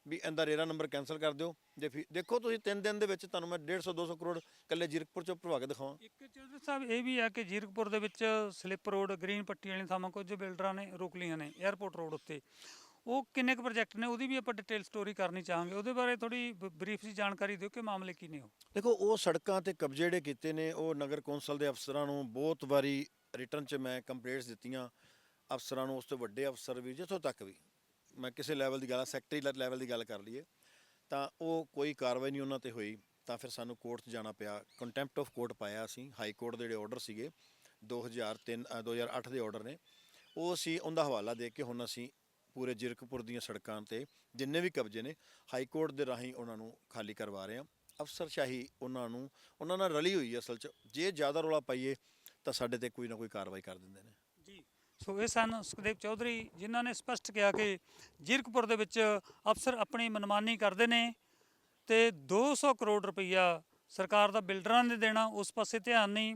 ਵੀ ਇਹਦਾ ਰੇਰਾ ਨੰਬਰ ਕੈਨਸਲ ਕਰ ਦਿਓ। ਜੇ ਫੀ- ਦੇਖੋ ਤੁਸੀਂ 3 ਦਿਨ ਦੇ ਵਿੱਚ ਤੁਹਾਨੂੰ ਮੈਂ 150 200 ਕਰੋੜ ਕੱਲੇ ਜੀਰਕਪੁਰ ਚੋਂ ਭਰਵਾ ਕੇ ਦਿਖਾਵਾਂ।
ਇੱਕ ਚੌਧਰੀ ਸਾਹਿਬ ਇਹ ਵੀ ਹੈ ਕਿ ਜੀਰਕਪੁਰ ਦੇ ਵਿੱਚ ਸਲਿੱਪ ਰੋਡ ਗ੍ਰੀਨ ਪੱਟੀ ਵਾਲੀ ਥਾਵਾਂ ਕੁਝ ਬਿਲਡਰਾਂ ਨੇ ਰੋਕ ਲਈਆਂ ਨੇ 에ਅਰਪੋਰਟ ਰੋਡ ਉੱਤੇ। ਉਹ ਕਿੰਨੇ ਕੁ ਪ੍ਰੋਜੈਕਟ ਨੇ ਉਹਦੀ ਵੀ ਆਪਾਂ ਡਿਟੇਲ ਸਟੋਰੀ ਕਰਨੀ ਚਾਹਾਂਗੇ। ਉਹਦੇ ਬਾਰੇ ਥੋੜੀ ਬਰੀਫ ਜੀ ਜਾਣਕਾਰੀ ਦਿਓ ਕਿ ਮਾਮਲੇ ਕੀ ਨੇ ਉਹ।
ਦੇਖੋ ਉਹ ਸੜਕਾਂ ਤੇ ਕਬਜ਼ੇ ਜਿਹੜੇ ਕੀਤੇ ਨੇ ਉਹ ਨਗਰ ਕੌਂਸਲ ਦੇ ਅਫਸਰਾਂ ਨੂੰ ਬਹੁਤ ਵਾਰੀ ਰਿਟਰਨ 'ਚ ਮੈਂ ਕੰਪਲੇਂਟਸ ਦਿੱਤੀਆਂ। ਅਫਸਰਾਂ ਨੂੰ ਉਸ ਤੋਂ ਵੱਡੇ ਅਫਸਰ ਵੀ ਜਿੱਥੋਂ ਤੱਕ ਵੀ। ਮੈਂ ਕਿਸੇ ਲੈਵਲ ਦੀ ਗੱਲ ਸੈਕਟਰੀ ਲੈਵਲ ਦੀ ਗੱਲ ਕਰ ਲਈਏ ਤਾਂ ਉਹ ਕੋਈ ਕਾਰਵਾਈ ਨਹੀਂ ਉਹਨਾਂ ਤੇ ਹੋਈ ਤਾਂ ਫਿਰ ਸਾਨੂੰ ਕੋਰਟ 'ਚ ਜਾਣਾ ਪਿਆ। ਕੰਟੈਂਪਟ ਆਫ ਕੋਰਟ ਪਾਇਆ ਅਸੀਂ ਹਾਈ ਕੋਰਟ ਦੇ ਜਿਹੜੇ ਆਰਡਰ ਸੀਗੇ 2003 ਅ, 2008 ਦੇ ਆਰਡਰ ਨੇ। ਉਹ ਅਸੀਂ ਉਹਦਾ ਹਵਾਲਾ ਦੇ ਕੇ ਹੁਣ ਅਸੀਂ ਪੂਰੇ ਜਿਰਕਪੁਰ ਦੀਆਂ ਸੜਕਾਂ ਤੇ ਜਿੰਨੇ ਵੀ ਕਬਜ਼ੇ ਨੇ ਹਾਈ ਕੋਰਟ ਦੇ ਰਾਹੀਂ ਉਹਨਾਂ ਨੂੰ ਖਾਲੀ ਕਰਵਾ ਰਹੇ ਹਾਂ। ਅਫਸਰਸ਼ਾਹੀ ਉਹਨਾਂ ਨੂੰ ਉਹਨਾਂ ਨਾਲ ਰਲੀ ਹੋਈ ਅਸਲ 'ਚ। ਜੇ ਜ਼ਿਆਦਾ ਰੌਲਾ ਪਾਈਏ ਤਾਂ ਸਾਡੇ ਤੇ ਕੋਈ ਨਾ ਕੋਈ ਕਾਰਵਾਈ ਕਰ ਦਿੰਦੇ ਨੇ।
ਸੋ ਇਹ ਸਨ ਸੁਖਦੇਵ ਚੌਧਰੀ, ਜਿਨ੍ਹਾਂ ਨੇ ਸਪਸ਼ਟ ਕਿਹਾ ਕਿ ਜੀਰਕਪੁਰ ਦੇ ਵਿੱਚ ਅਫਸਰ ਆਪਣੀ ਮਨਮਾਨੀ ਕਰਦੇ ਨੇ ਤੇ 200 ਕਰੋੜ ਰੁਪਈਆ ਸਰਕਾਰ ਦਾ ਬਿਲਡਰਾਂ ਨੇ ਦੇਣਾ, ਉਸ ਪਾਸੇ ਧਿਆਨ ਨਹੀਂ।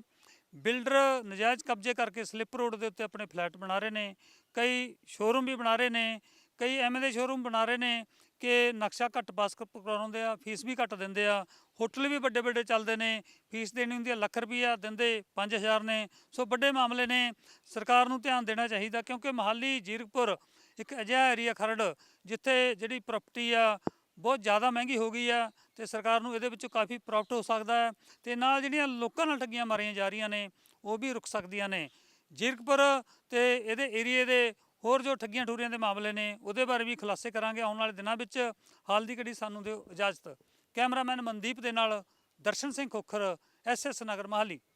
ਬਿਲਡਰ ਨਜਾਇਜ਼ ਕਬਜ਼ੇ ਕਰਕੇ ਸਲਿੱਪ ਰੋਡ ਦੇ ਉੱਤੇ ਆਪਣੇ ਫਲੈਟ ਬਣਾ ਰਹੇ ਨੇ, ਕਈ ਸ਼ੋਰੂਮ ਵੀ ਬਣਾ ਰਹੇ ਨੇ, ਕਈ ਐਵੇਂ ਦੇ ਸ਼ੋਰੂਮ ਬਣਾ ਰਹੇ ਨੇ ਕਿ ਨਕਸ਼ਾ ਘੱਟ ਪਾਸ ਕ- ਕਰਾਉਂਦੇ ਆ, ਫੀਸ ਵੀ ਘੱਟ ਦਿੰਦੇ ਆ, ਹੋਟਲ ਵੀ ਵੱਡੇ ਵੱਡੇ ਚੱਲਦੇ ਨੇ, ਫੀਸ ਦੇਣੀ ਹੁੰਦੀ ਆ ਲੱਖ ਰੁਪਈਆ, ਦਿੰਦੇ 5000 ਨੇ, ਸੋ ਵੱਡੇ ਮਾਮਲੇ ਨੇ, ਸਰਕਾਰ ਨੂੰ ਧਿਆਨ ਦੇਣਾ ਚਾਹੀਦਾ ਕਿਉਂਕਿ ਮਹਾਲੀ, ਜੀਰਕਪੁਰ ਇੱਕ ਅਜਿਹਾ ਏਰੀਆ ਖਰੜ ਜਿੱਥੇ ਜਿਹੜੀ ਪ੍ਰਾਪਰਟੀ ਆ ਬਹੁਤ ਜ਼ਿਆਦਾ ਮਹਿੰਗੀ ਹੋ ਗਈ ਆ ਤੇ ਸਰਕਾਰ ਨੂੰ ਇਹਦੇ ਵਿੱਚੋਂ ਕਾਫੀ ਪ੍ਰੋਫਿਟ ਹੋ ਸਕਦਾ ਹੈ ਤੇ ਨਾਲ ਜਿਹੜੀਆਂ ਲੋਕਾਂ ਨਾਲ ਠੱਗੀਆਂ ਮਾਰੀਆਂ ਜਾ ਰਹੀਆਂ ਨੇ, ਉਹ ਵੀ ਰੁਕ ਸਕਦੀਆਂ ਨੇ। ਜੀਰਕਪੁਰ ਤੇ ਇਹਦੇ ਏਰੀਏ ਦੇ ਹੋਰ ਜੋ ਠੱਗੀਆਂ ਠੂਰੀਆਂ ਦੇ ਮਾਮਲੇ ਨੇ, ਉਹਦੇ ਬਾਰੇ ਵੀ ਖੁਲਾਸੇ ਕਰਾਂਗੇ। ਆਉਣ ਵਾਲੇ ਦਿਨਾਂ ਵਿੱਚ ਹਾਲ ਦੀ ਘੜੀ ਸਾਨੂੰ ਦਿਓ ਇਜਾਜ਼ਤ। ਕੈਮਰਾਮੈਨ ਮਨਦੀਪ ਦੇ ਨਾਲ ਦਰਸ਼ਨ ਸਿੰਘ ਖੋਖਰ ਐਸਐਸ ਨਗਰ ਮਹਾਲੀ।